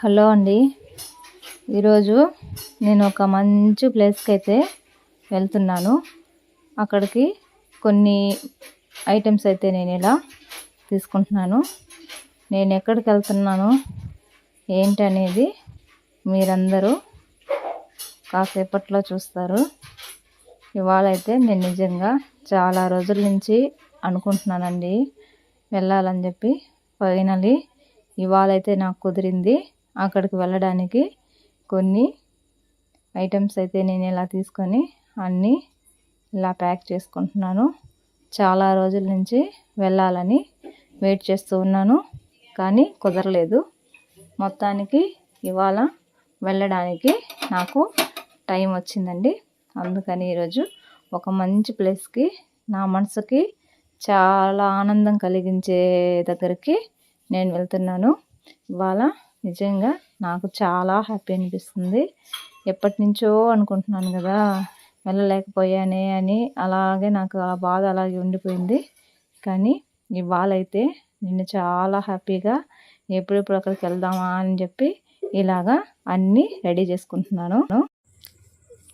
Hello అండి. ఈరోజు నేను ఒక మంచి ప్లేస్కి అయితే వెళ్తున్నాను. అక్కడికి కొన్ని ఐటమ్స్ అయితే నేను ఇలా తీసుకుంటున్నాను. నేను ఎక్కడికి వెళ్తున్నాను ఏంటనేది మీరందరూ కాసేపట్లో చూస్తారు. ఇవాళ అయితే నేను నిజంగా చాలా రోజుల నుంచి అనుకుంటున్నానండి. వెళ్ళాలని చెప్పి ఫైనలీ ఇవాళ అయితే నాకు కుదిరింది. అక్కడికి వెళ్ళడానికి కొన్ని ఐటమ్స్ అయితే నేను ఇలా తీసుకొని అన్నీ ఇలా ప్యాక్ చేసుకుంటున్నాను. చాలా రోజుల నుంచి వెళ్ళాలని వెయిట్ చేస్తూ ఉన్నాను కానీ కుదరలేదు. మొత్తానికి ఇవాళ వెళ్ళడానికి నాకు టైం వచ్చిందండి. అందుకని ఈరోజు ఒక మంచి ప్లేస్కి నా మనసుకి చాలా ఆనందం కలిగించే దగ్గరికి నేను వెళ్తున్నాను. ఇవాళ నిజంగా నాకు చాలా హ్యాపీ అనిపిస్తుంది. ఎప్పటి నుంచో అనుకుంటున్నాను కదా వెళ్ళలేకపోయానే అని అలాగే నాకు ఆ బాధ అలాగే ఉండిపోయింది. కానీ ఇవాళ అయితే నేను చాలా హ్యాపీగా ఎప్పుడెప్పుడు అక్కడికి వెళ్దామా అని చెప్పి ఇలాగా అన్నీ రెడీ చేసుకుంటున్నాను.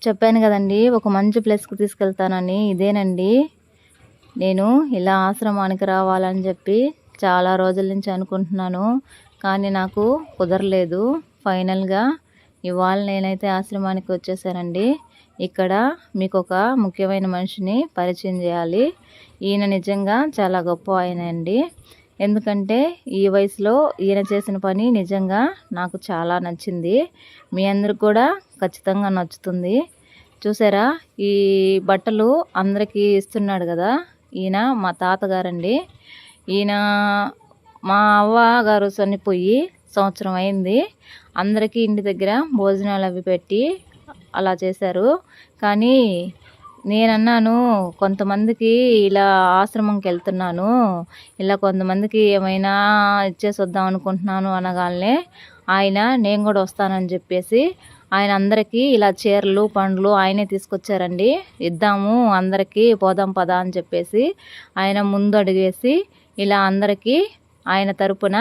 చెప్పాను కదండి ఒక మంచి ప్లేస్కి తీసుకెళ్తానని ఇదేనండి. నేను ఇలా ఆశ్రమానికి రావాలని చెప్పి చాలా రోజుల నుంచి అనుకుంటున్నాను. కానీ నాకు కుదరలేదు. ఫైనల్గా ఇవాళ నేనైతే ఆశ్రమానికి వచ్చేసానండి. ఇక్కడ మీకు ఒక ముఖ్యమైన మనిషిని పరిచయం చేయాలి. ఈయన నిజంగా చాలా గొప్ప ఆయన అండి ఎందుకంటే ఈ వయసులో ఈయన చేసిన పని నిజంగా నాకు చాలా నచ్చింది. మీ అందరికి కూడా ఖచ్చితంగా నచ్చుతుంది. చూసారా ఈ బట్టలు అందరికీ ఇస్తున్నాడు కదా ఈయన మా తాతగారండి. ఈయన మా అవ్వ గారు చనిపోయి సంవత్సరం అయింది. అందరికీ ఇంటి దగ్గర భోజనాలు అవి పెట్టి అలా చేశారు. కానీ నేనన్నాను కొంతమందికి ఇలా ఆశ్రమంకి వెళ్తున్నాను. ఇలా కొంతమందికి ఏమైనా ఇచ్చేసి వద్దాం అనుకుంటున్నాను అనగానే ఆయన నేను కూడా వస్తానని చెప్పేసి ఆయన అందరికీ ఇలా చీరలు పండ్లు ఆయనే తీసుకొచ్చారండి. ఇద్దాము అందరికీ పోదాం పదా అని చెప్పేసి ఆయన ముందు అడిగేసి ఇలా అందరికీ ఆయన తరపున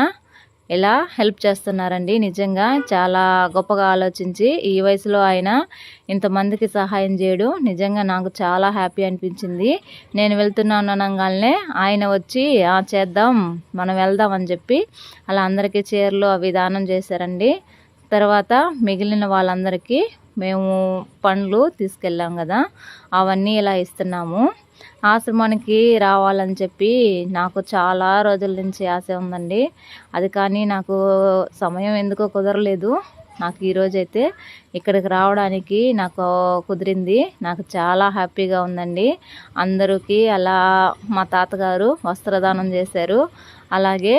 ఇలా హెల్ప్ చేస్తున్నారండి. నిజంగా చాలా గొప్పగా ఆలోచించి ఈ వయసులో ఆయన ఇంతమందికి సహాయం చేయడు. నిజంగా నాకు చాలా హ్యాపీ అనిపించింది. నేను వెళ్తున్నాను అనగానే ఆయన వచ్చి ఆ చేద్దాం మనం వెళ్దాం అని చెప్పి అలా అందరికీ చీరలు అవి దానం చేశారండి. తర్వాత మిగిలిన వాళ్ళందరికీ మేము పండ్లు తీసుకెళ్ళాం కదా అవన్నీ ఇలా ఇస్తున్నాము. ఆశ్రమానికి రావాలని చెప్పి నాకు చాలా రోజుల నుంచి ఆశ ఉందండి. అది కానీ నాకు సమయం ఎందుకో కుదరలేదు. నాకు ఈరోజైతే ఇక్కడికి రావడానికి నాకు కుదిరింది. నాకు చాలా హ్యాపీగా ఉందండి. అందరికీ అలా మా తాతగారు వస్త్రదానం చేశారు. అలాగే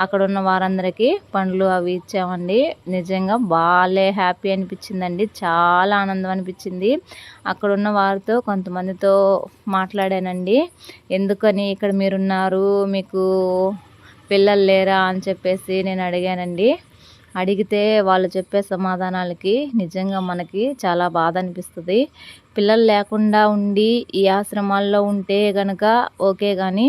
అక్కడ ఉన్న వారందరికీ పండ్లు అవి ఇచ్చామండి. నిజంగా బాగాలే హ్యాపీ అనిపించిందండి. చాలా ఆనందం అనిపించింది. అక్కడ ఉన్న వారితో కొంతమందితో మాట్లాడానండి. ఎందుకని ఇక్కడ మీరున్నారు? మీకు పిల్లలు లేరా అని చెప్పేసి నేను అడిగానండి. అడిగితే వాళ్ళు చెప్పే సమాధానాలకి నిజంగా మనకి చాలా బాధ అనిపిస్తుంది. పిల్లలు లేకుండా ఉండి ఈ ఆశ్రమాల్లో ఉంటే కనుక ఓకే కానీ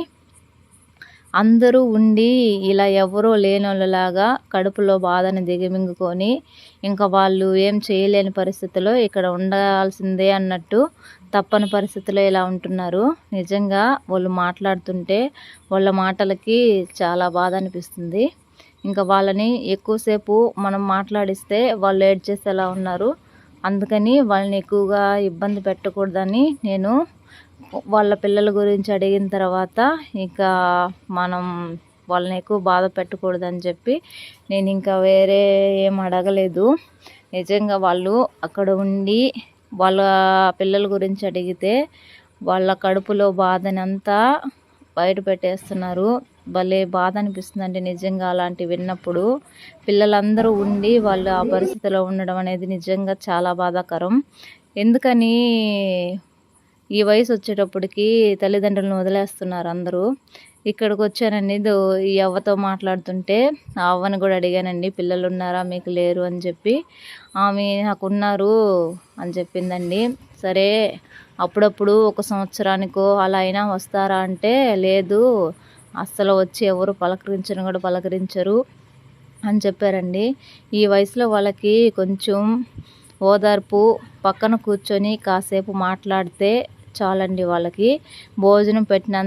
అందరూ ఉండి ఇలా ఎవరో లేనోళ్ళలాగా కడుపులో బాధని దిగమింగుకొని ఇంకా వాళ్ళు ఏం చేయలేని పరిస్థితిలో ఇక్కడ ఉండాల్సిందే అన్నట్టు తప్పని పరిస్థితిలో ఇలా ఉంటున్నారు. నిజంగా వాళ్ళు మాట్లాడుతుంటే వాళ్ళ మాటలకి చాలా బాధ అనిపిస్తుంది. ఇంకా వాళ్ళని ఎక్కువసేపు మనం మాట్లాడిస్తే వాళ్ళు ఏడ్ చేసేలా ఉన్నారు. అందుకని వాళ్ళని ఎక్కువగా ఇబ్బంది పెట్టకూడదని నేను వాళ్ళ పిల్లల గురించి అడిగిన తర్వాత ఇంకా మనం వాళ్ళని ఎక్కువ బాధ పెట్టకూడదని చెప్పి నేను ఇంకా వేరే ఏం అడగలేదు. నిజంగా వాళ్ళు అక్కడ ఉండి వాళ్ళ పిల్లల గురించి అడిగితే వాళ్ళ కడుపులో బాధనంతా బయట పెట్టేస్తున్నారు. భలే బాధ అనిపిస్తుందండి నిజంగా అలాంటివి విన్నప్పుడు. పిల్లలందరూ ఉండి వాళ్ళు ఆ పరిస్థితిలో ఉండడం అనేది నిజంగా చాలా బాధాకరం. ఎందుకని ఈ వయసు వచ్చేటప్పటికి తల్లిదండ్రులను వదిలేస్తున్నారు అందరూ. ఇక్కడికి వచ్చానండి. ఈ అవ్వతో మాట్లాడుతుంటే ఆ అవ్వని కూడా అడిగానండి పిల్లలు ఉన్నారా మీకు లేరు? అని చెప్పి. ఆమె నాకు ఉన్నారు అని చెప్పిందండి. సరే అప్పుడప్పుడు ఒక సంవత్సరానికో అలా అయినా వస్తారా? అంటే లేదు అస్సలు వచ్చి ఎవరు పలకరించను కూడా పలకరించరు అని చెప్పారండి. ఈ వయసులో వాళ్ళకి కొంచెం ఓదార్పు పక్కన కూర్చొని కాసేపు మాట్లాడితే చాలండి వాళ్ళకి. భోజనం పెట్టిన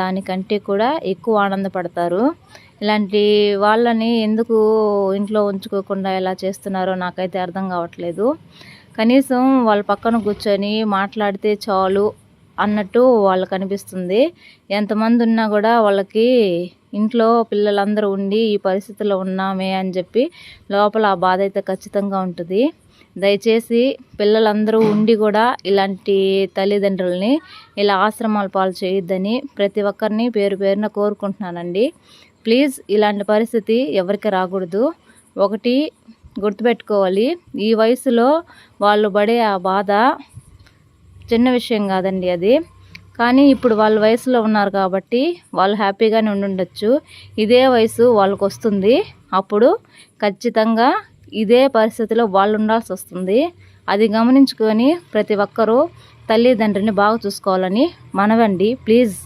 దానికంటే కూడా ఎక్కువ ఆనందపడతారు. ఇలాంటి వాళ్ళని ఎందుకు ఇంట్లో ఉంచుకోకుండా ఎలా చేస్తున్నారో నాకైతే అర్థం కావట్లేదు. కనీసం వాళ్ళ పక్కన కూర్చొని మాట్లాడితే చాలు అన్నట్టు వాళ్ళకు అనిపిస్తుంది. ఎంతమంది ఉన్నా కూడా వాళ్ళకి ఇంట్లో పిల్లలందరూ ఉండి ఈ పరిస్థితిలో ఉన్నామే అని చెప్పి లోపల ఆ బాధ అయితే ఖచ్చితంగా ఉంటుంది. దయచేసి పిల్లలందరూ ఉండి కూడా ఇలాంటి తల్లిదండ్రులని ఇలా ఆశ్రమాల పాలు చేయొద్దని ప్రతి ఒక్కరిని పేరు పేరున కోరుకుంటున్నానండి. ప్లీజ్ ఇలాంటి పరిస్థితి ఎవరికి రాకూడదు. ఒకటి గుర్తుపెట్టుకోవాలి. ఈ వయసులో వాళ్ళు పడే ఆ బాధ చిన్న విషయం కాదండి అది. కానీ ఇప్పుడు వాళ్ళ వయసులో ఉన్నారు కాబట్టి వాళ్ళు హ్యాపీగానే ఉండుండొచ్చు. ఇదే వయసు వాళ్ళకు వస్తుంది అప్పుడు ఖచ్చితంగా ఇదే పరిస్థితిలో వాళ్ళు ఉండాల్సి వస్తుంది అది గమనించుకొని ప్రతి ఒక్కరూ తల్లిదండ్రిని బాగా చూసుకోవాలని మనవండి. ప్లీజ్.